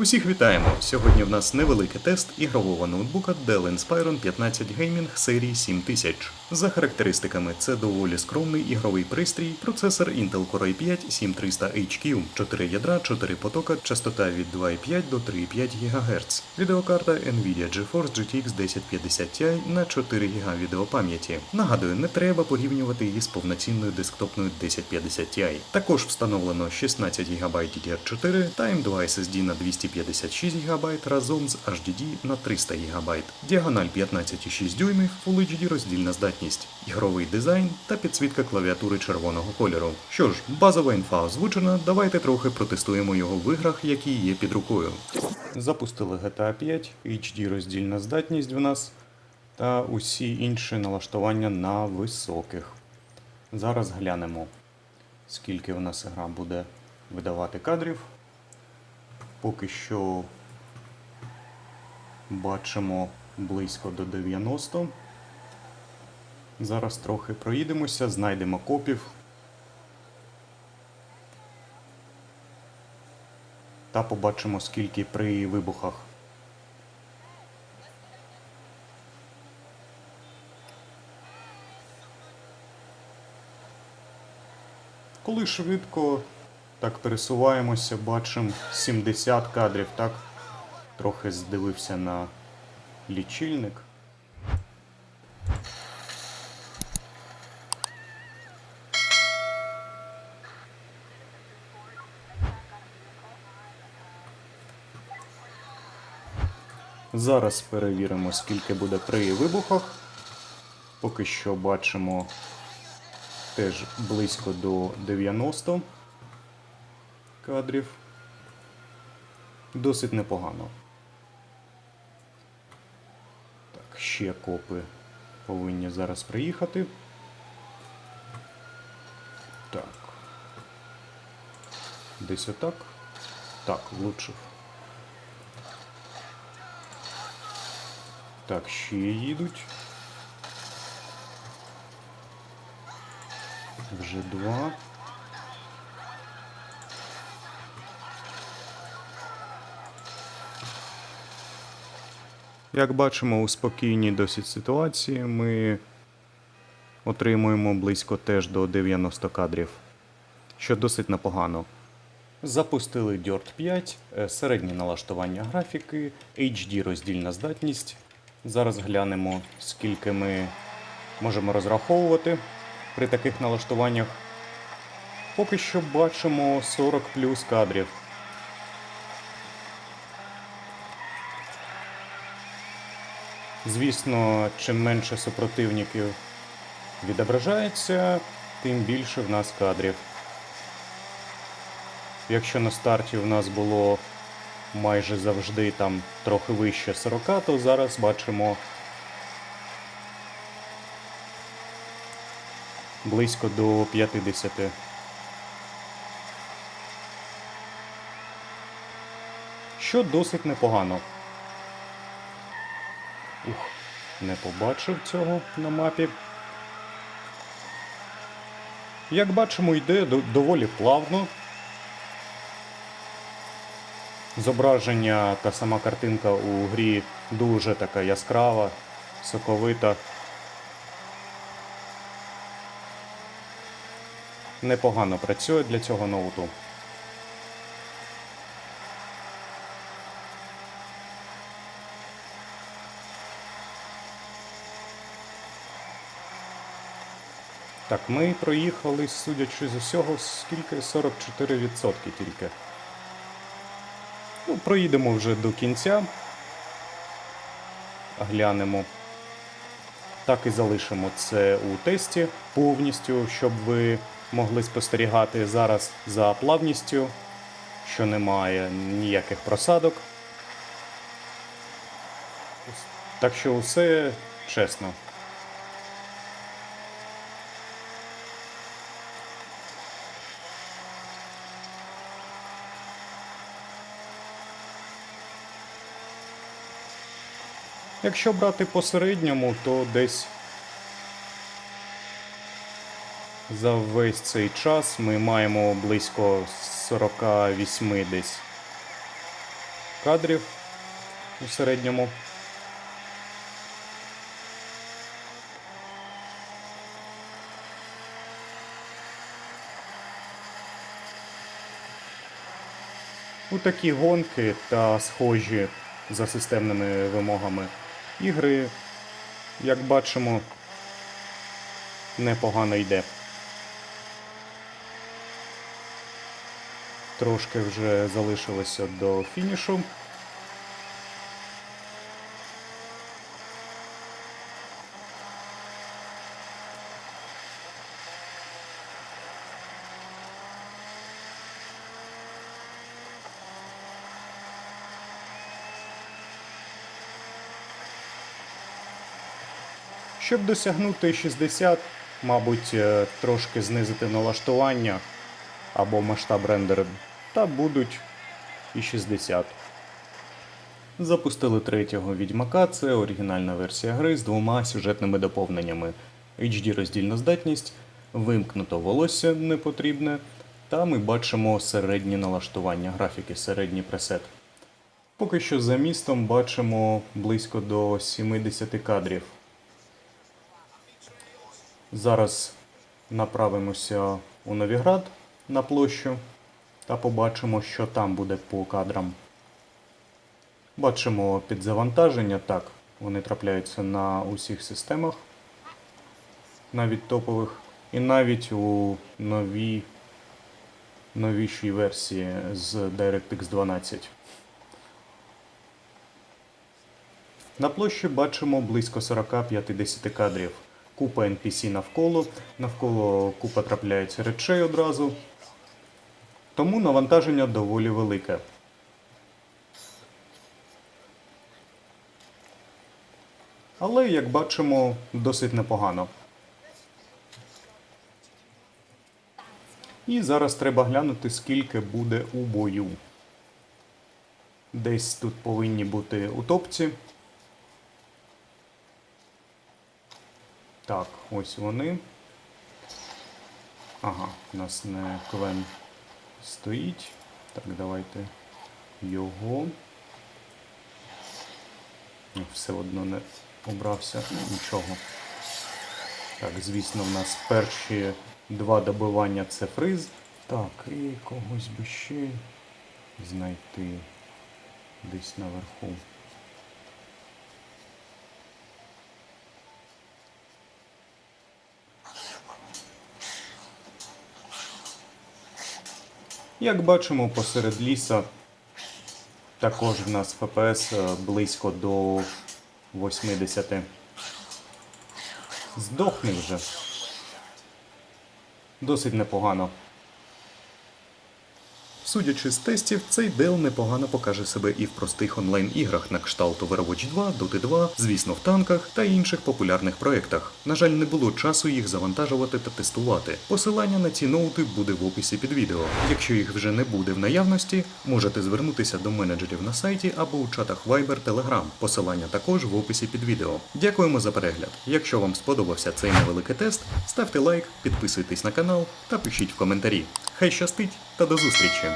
Усіх вітаємо! Сьогодні в нас невеликий тест ігрового ноутбука Dell Inspiron 15 Gaming серії 7000. За характеристиками, це доволі скромний ігровий пристрій, процесор Intel Core i5 7300HQ, 4 ядра, 4 потока, частота від 2,5 до 3,5 ГГц, відеокарта Nvidia GeForce GTX 1050 Ti на 4 ГБ відеопам'яті. Нагадую, не треба порівнювати її з повноцінною десктопною 1050 Ti. Також встановлено 16 ГБ DDR4 та M2 SSD на 256 ГБ разом з HDD на 300 ГБ. Діагональ 15,6 дюймів, Full HD роздільна здатність, ігровий дизайн та підсвітка клавіатури червоного кольору. Що ж, базова інфа озвучена, давайте трохи протестуємо його в іграх, які є під рукою. Запустили GTA 5, HD роздільна здатність в нас та усі інші налаштування на високих. Зараз глянемо, скільки у нас гра буде видавати кадрів. Поки що бачимо близько до 90. Зараз трохи проїдемося, знайдемо копів. Та побачимо, скільки при вибухах. Коли швидко так пересуваємося, бачимо 70 кадрів, так? Трохи здивився на лічильник. Зараз перевіримо, скільки буде при вибухах. Поки що бачимо теж близько до 90 кадрів. Досить непогано. Так, ще копи повинні зараз приїхати. Так. Десь отак. Так, влучив. Так, ще їдуть. Вже два. Як бачимо, у спокійній досить ситуації ми отримуємо близько теж до 90 кадрів, що досить непогано. Запустили Dirt 5, е, середнє налаштування графіки, HD роздільна здатність. Зараз глянемо, скільки ми можемо розраховувати при таких налаштуваннях. Поки що бачимо 40 плюс кадрів. Звісно, чим менше супротивників відображається, тим більше в нас кадрів. Якщо на старті в нас було майже завжди там трохи вище 40, то зараз бачимо близько до 50. Що досить непогано. Не побачив цього на мапі. Як бачимо, йде доволі плавно. Зображення та сама картинка у грі дуже така яскрава, соковита. Непогано працює для цього ноуту. Так, ми проїхали, судячи з усього, скільки 44% тільки. Ну, проїдемо вже до кінця. Глянемо. Так і залишимо це у тесті повністю, щоб ви могли спостерігати зараз за плавністю, що немає ніяких просадок. Так що усе чесно. Якщо брати по середньому, то десь за весь цей час ми маємо близько 48 десь кадрів у середньому. У такі гонки та схожі за системними вимогами ігри, як бачимо, непогано йде. Трошки вже залишилося до фінішу. Щоб досягнути 60, мабуть, е, трошки знизити налаштування або масштаб рендеру, та будуть і 60. Запустили третього відьмака, це оригінальна версія гри з двома сюжетними доповненнями: HD роздільна здатність, вимкнуто волосся непотрібне, та ми бачимо середні налаштування графіки, середній пресет. Поки що за містом бачимо близько до 70 кадрів. Зараз направимося у Новіград на площу та побачимо, що там буде по кадрам. Бачимо підзавантаження, так, вони трапляються на усіх системах, навіть топових, і навіть у новій, новішій версії з DirectX 12. На площі бачимо близько 40-50 кадрів. Купа NPC навколо, навколо купа трапляється речей одразу. Тому навантаження доволі велике. Але, як бачимо, досить непогано. І зараз треба глянути, скільки буде у бою. Десь тут повинні бути утопці. Так, ось вони. Ага, у нас не квен стоїть. Так, давайте його. Ну, Все одно не обрався. Нічого. Так, звісно, в нас перші два добивання це фриз. Так, і когось би ще знайти десь наверху. Як бачимо, посеред ліса також в нас ФПС е, близько до 80. Здохне вже. Досить непогано. Судячи з тестів, цей Dell непогано покаже себе і в простих онлайн-іграх на кшталт Overwatch 2, Dota 2, звісно, в танках та інших популярних проєктах. На жаль, не було часу їх завантажувати та тестувати. Посилання на ці ноути буде в описі під відео. Якщо їх вже не буде в наявності, можете звернутися до менеджерів на сайті або у чатах Viber, Telegram. Посилання також в описі під відео. Дякуємо за перегляд. Якщо вам сподобався цей невеликий тест, ставте лайк, підписуйтесь на канал та пишіть в коментарі. Хай щастить та до зустрічі!